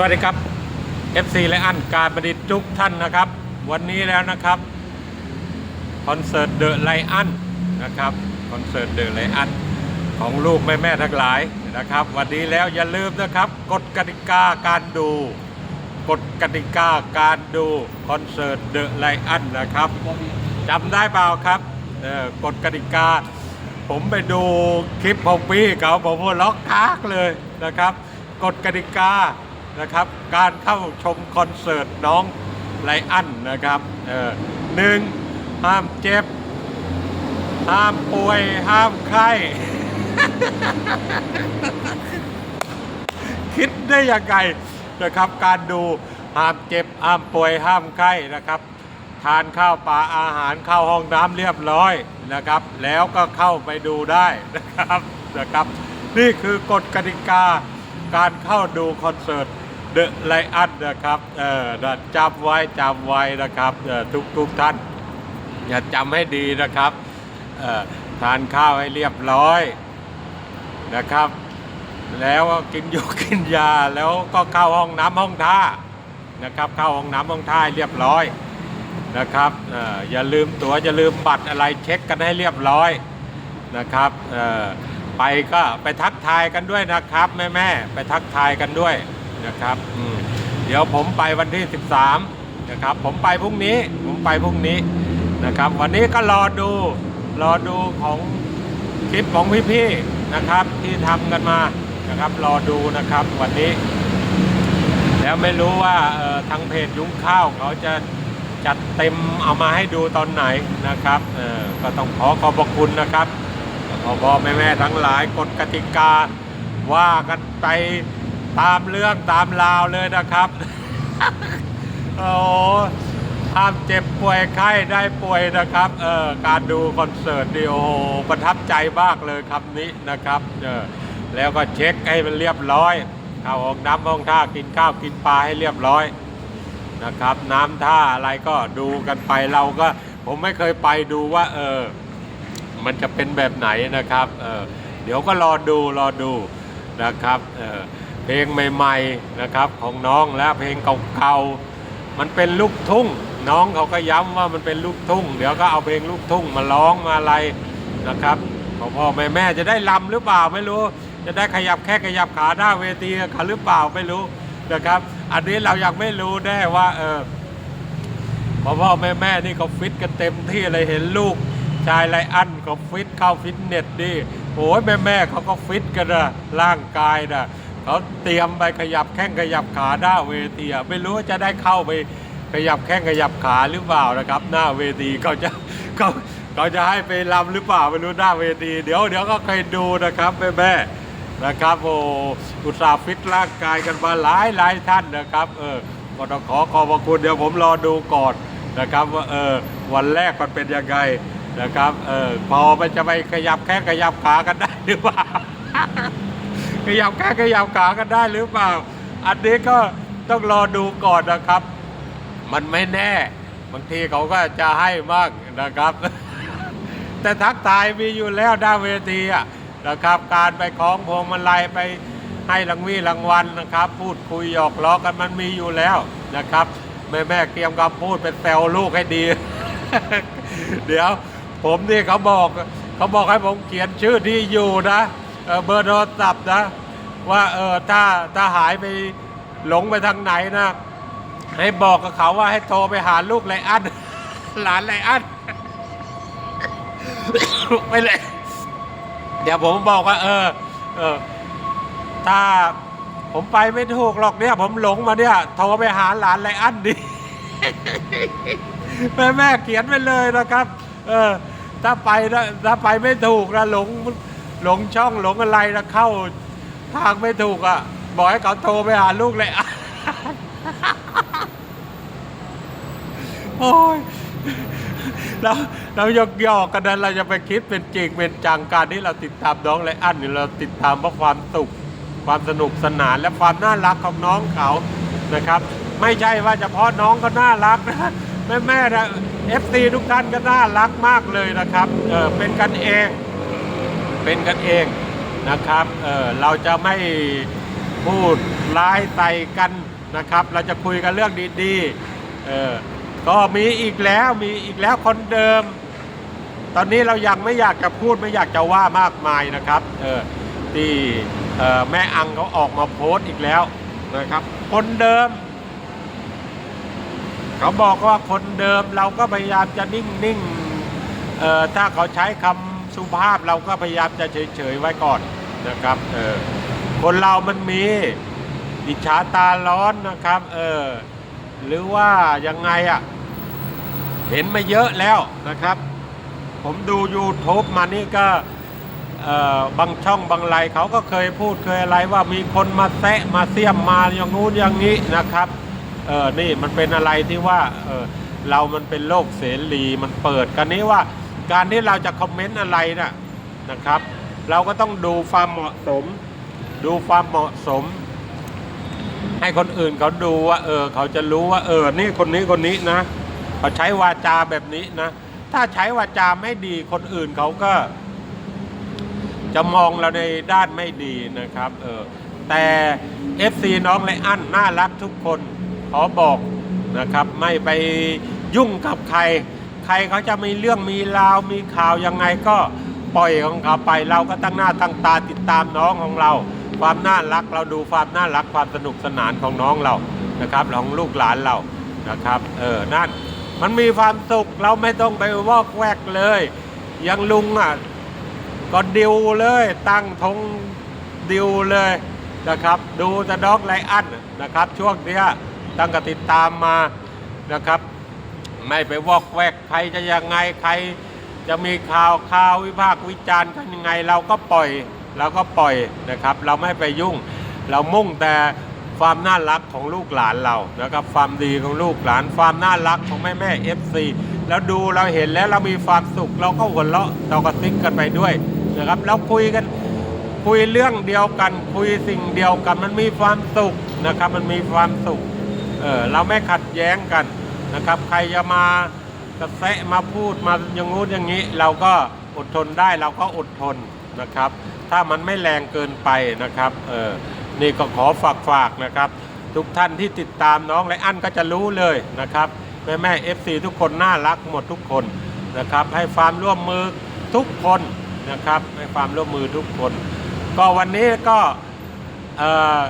สวัสดีครับ FC และอันการประดิษฐ์ทุกท่านนะครับ วันนี้แล้วนะครับคอนเสิร์ตเดอะไลอันนะครับคอนเสิร์ตเดอะไลอันของลูกแม่แม่ๆทั้งหลายนะครับ วันนี้แล้วอย่าลืมนะครับกฎกติกาการดูกฎกติกาการดูคอนเสิร์ตเดอะไลอันนะครับจำได้เปล่าครับเอ่อกฎกติกา ผมไปดูคลิปของพี่เขาผมหัวล็อกคากเลยนะครับกฎกติกา นะครับ การเข้าชมคอนเสิร์ตน้องไลอันนะครับเออหนึ่งห้ามเจ็บ ห้ามป่วย ห้ามไข้ คิดได้ยังไงนะครับ การดูห้ามเจ็บ ห้ามป่วย ห้ามไข้นะครับทานข้าวปลาอาหารเข้าห้องน้ำเรียบร้อยนะครับ แล้วก็เข้าไปดูได้นะครับนะครับ นี่คือกฎกติกา การเข้าดูคอนเสิร์ตเดอะไลอันนะครับเออจำไว้จำไว้นะครับทุกทุกท่าน อย่าจำให้ดีนะครับทานข้าวให้เรียบร้อยนะครับ แล้วกินยากินยาแล้วก็เข้าห้องน้ำห้องท่านะครับเข้าห้องน้ำห้องท่าให้เรียบร้อยนะครับอย่าลืมตัวอย่าลืมบัตรอะไรเช็คกันให้เรียบร้อยนะครับ ไปก็ไปทักทายกันด้วยนะครับ แม่แม่ไปทักทายกันด้วยนะครับอืเดี๋ยวผมไปวันที่ 13นะครับ ผมไปพรุ่งนี้ผมไปพรุ่งนี้นะครับ วันนี้ก็รอดูรอดูของคลิปของพี่ๆนะครับ ที่ทำกันมานะครับ รอดูนะครับวันนี้ แล้วไม่รู้ว่าทางเพจยุ้งข้าวเขาจะจัดเต็มเอามาให้ดูตอนไหนนะครับก็ต้องขอขอบพระคุณนะครับ ขอบอแม่ทั้งหลายกฎกติกา ว่ากันไปตามเรื่องตามราวเลยนะครับโอ้ห้ามเจ็บป่วยไข้ได้ป่วยนะครับเออการดูคอนเสิร์ตนี่โอประทับใจมากเลยคำนี้นะครับเออแล้วก็เช็คให้มันเรียบร้อยเข้าห้องน้ำห้องท่ากินข้าวกินปลาให้เรียบร้อยนะครับ น้ำท่าอะไรก็ดูกันไปเราก็ผมไม่เคยไปดูว่าเออ มันจะเป็นแบบไหนนะครับเเดี๋ยวก็รอดูรอดูนะครับเเพลงใหม่ๆนะครับของน้องและเพลงเก่าๆมันเป็นลูกทุ่ง น้องเขาก็ย้ำว่ามันเป็นลูกทุ่ง เดี๋ยวก็เอาเพลงลูกทุ่งมาร้องมาอะไรนะครับพ่อพ่อแม่แม่จะได้ลำหรือเปล่าไม่รู้ จะได้ขยับแค่ขยับขาหน้าเวทีกันหรือเปล่าไม่รู้นะครับ อันนี้เรายังไม่รู้แน่ว่าเออพ่อพ่อแม่แม่นี่เขาฟิตกันเต็มที่เลยเห็นลูก ชายไรอันก็ฟิตเข้าฟิตเนสดิโอ้ยแม่แม่เขาก็ฟิตกันนะร่างกายนะเขาเตรียมไปขยับแข้งขยับขาหน้าเวทีไม่รู้ว่าจะได้เข้าไปขยับแข้งขยับขาหรือเปล่านะครับ หน้าเวทีเขาจะเขาเขาจะให้ไปรำหรือเปล่าไม่รู้หน้าเวทีเดี๋ยวเดี๋ยวก็เคยดูนะครับแม่แม่นะครับโอ้อุตสาห์ฟิตร่างกายกันมาหลายหลายท่านนะครับเออก็ต้องขอขอบคุณเดี๋ยวผมรอดูก่อนนะครับว่าเออวันแรกมันเป็นยังไง นะครับเออพอมันจะไปขยับแค่ขยับขากันได้หรือเปล่า ขยับแค่ขยับขากันได้หรือเปล่า อันนี้ก็ต้องรอดูก่อนนะครับ มันไม่แน่บางทีเขาก็จะให้มากนะครับ แต่ทักทายมีอยู่แล้วด้านเวทีอะนะครับ การไปคล้องพวงมาลัยไปให้รางวีรางวัลนะครับ พูดคุยหยอกล้อกันมันมีอยู่แล้วนะครับ แม่แม่เตรียมคำพูดเป็นแซวลูกให้ดี เดี๋ยว ผมนี่เขาบอกเขาบอกให้ผมเขียนชื่อที่อยู่นะเเบอร์โทรศัพท์นะ ว่าเออถ้าถ้าหายไปหลงไปทางไหนนะ ให้บอกกับเขาว่าให้โทรไปหาลูกไลอันหลานไลอันไปเลย เดี๋ยวผมบอกว่า เออ เออ ถ้าผมไปไม่ถูกหรอกเนี่ย ผมหลงมาเนี่ยโทรไปหาหลานไลอันดิแม่แม่เขียนไปเลยนะครับ เออ ถ้าไปถ้าไปไม่ถูกนะหลงหลงช่องหลงอะไรนะเข้า ทางไม่ถูกอะ บอกให้เขาโทรไปหาลูกเลยโอ้ยเราเรายกยอกกันนั้นเราจะไปคิดเป็นจริงเป็นจังการที่เราติดตามน้องไรอันนี่เราติดตามเพราะความสุขความสนุกสนานและความน่ารักของน้องเขานะครับ ไม่ใช่ว่าเฉพาะน้องก็น่ารักนะ แม่แม่นะเอฟซีทุกท่านก็น่ารักมากเลยนะครับเออเป็นกันเอง เป็นกันเองนะครับเออเราจะไม่พูดร้ายใส่กันนะครับ เราจะคุยกันเรื่องดีๆเออก็มีอีกแล้วมีอีกแล้วคนเดิม ตอนนี้เรายังไม่อยากจะพูดไม่อยากจะว่ามากมายนะครับเออที่เออแม่อังเขาออกมาโพสต์อีกแล้วนะครับ คนเดิม เขาบอกว่าคนเดิมเราก็พยายามจะนิ่งๆเอ่อถ้าเขาใช้คำสุภาพเราก็พยายามจะเฉยๆไว้ก่อนนะครับเออคนเรามันมีอิจฉาตาร้อนนะครับเออหรือว่ายังไงอะ่ะเห็นมาเยอะแล้วนะครับ ผมดู YouTube มานี่ก็บางช่องบางไลเขาก็เคยพูดเคยอะไรว่ามีคนมาแซะมาเสียมมาอย่างงู้นอย่างนี้นะครับ เออนี่มันเป็นอะไรที่ว่าเออเรามันเป็นโลกเสรีมันเปิดกันนี้ว่าการที่เราจะคอมเมนต์อะไรนะนะครับ เราก็ต้องดูความเหมาะสม ดูความเหมาะสม ให้คนอื่นเขาดูว่าเออเขาจะรู้ว่าเออนี่คนนี้คนนี้นะเขาใช้วาจาแบบนี้นะถ้าใช้วาจาไม่ดีคนอื่นเขาก็ จะมองเราในด้านไม่ดีนะครับ เออแต่ FC น้องไลอันน่ารักทุกคน ขอบอกนะครับ ไม่ไปยุ่งกับใคร ใครเขาจะมีเรื่องมีราวมีข่าวยังไงก็ปล่อยของเขาไปเราก็ตั้งหน้าตั้งตาติดตามน้องของเรา ความน่ารักเราดูความน่ารักความสนุกสนานของน้องเรานะครับของลูกหลานเรานะครับเออนั่นมันมีความสุขเราไม่ต้องไปวอกแวกเลยยังลุงอะก็ดิวเลย ตั้งธงดิวเลยนะครับ ดูจะด็อกไลอันนะครับ ช่วงเนี้ย ตั้งกติดตามมานะครับ ไม่ไปวอกแวกใครจะยังไงใคร จะมีข่าวข่าววิพากษ์วิจารณ์กันยังไง เราก็ปล่อยเราก็ปล่อยนะครับ เราไม่ไปยุ่ง เรามุ่งแต่ความน่ารักของลูกหลานเรานะครับความดีของลูกหลาน ความน่ารักของแม่แม่เอฟซีแล้วดูเราเห็นแล้วเรามีความสุข เราก็หัวเราะเราก็ซิกกันไปด้วยนะครับแล้วคุยกันคุยเรื่องเดียวกัน คุยสิ่งเดียวกันมันมีความสุขนะครับ มันมีความสุข เออเราไม่ขัดแย้งกันนะครับ ใครจะมากระแสมาพูดมาอย่างงู้นอย่างนี้ เราก็อดทนได้เราก็อดทนนะครับ ถ้ามันไม่แรงเกินไปนะครับเออนี่ก็ขอฝากฝากนะครับ ทุกท่านที่ติดตามน้องไลอันก็จะรู้เลยนะครับแม่แม่เอฟซีทุกคนน่ารักหมดทุกคนนะครับ ให้ความร่วมมือทุกคนนะครับ ให้ความร่วมมือทุกคน ก็วันนี้ก็เอ่อ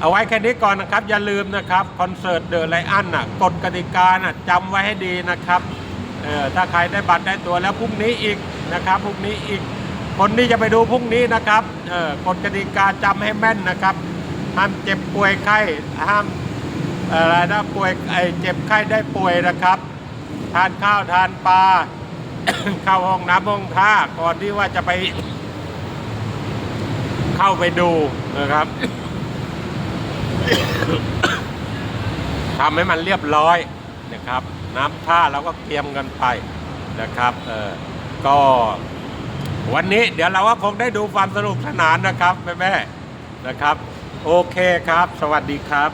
เอาไว้แค่นี้ก่อนนะครับ อย่าลืมนะครับคอนเสิร์ตเดอะไลอันน่ะกฎกติกาน่ะจำไว้ให้ดีนะครับเออถ้าใครได้บัตรได้ตัวแล้วพรุ่งนี้อีกนะครับพรุ่งนี้อีก คนที่จะไปดูพรุ่งนี้นะครับเออกฎกติกาจำให้แม่นนะครับห้ามเจ็บป่วยไข้ห้ามอะไรนะป่วยไอเจ็บไข้ได้ป่วยนะครับ ทานข้าวทานปลาเข้าห้องน้ำห้องท่าก่อนที่ว่าจะไป เข้าไปดูนะครับ ทำให้มันเรียบร้อยนะครับ น้ำท่าเราก็เตรียมกันไปนะครับเออก็วันนี้เดี๋ยวเราก็คงได้ดูความสนุกสนานนะครับแม่แม่นะครับ โอเคครับ สวัสดีครับ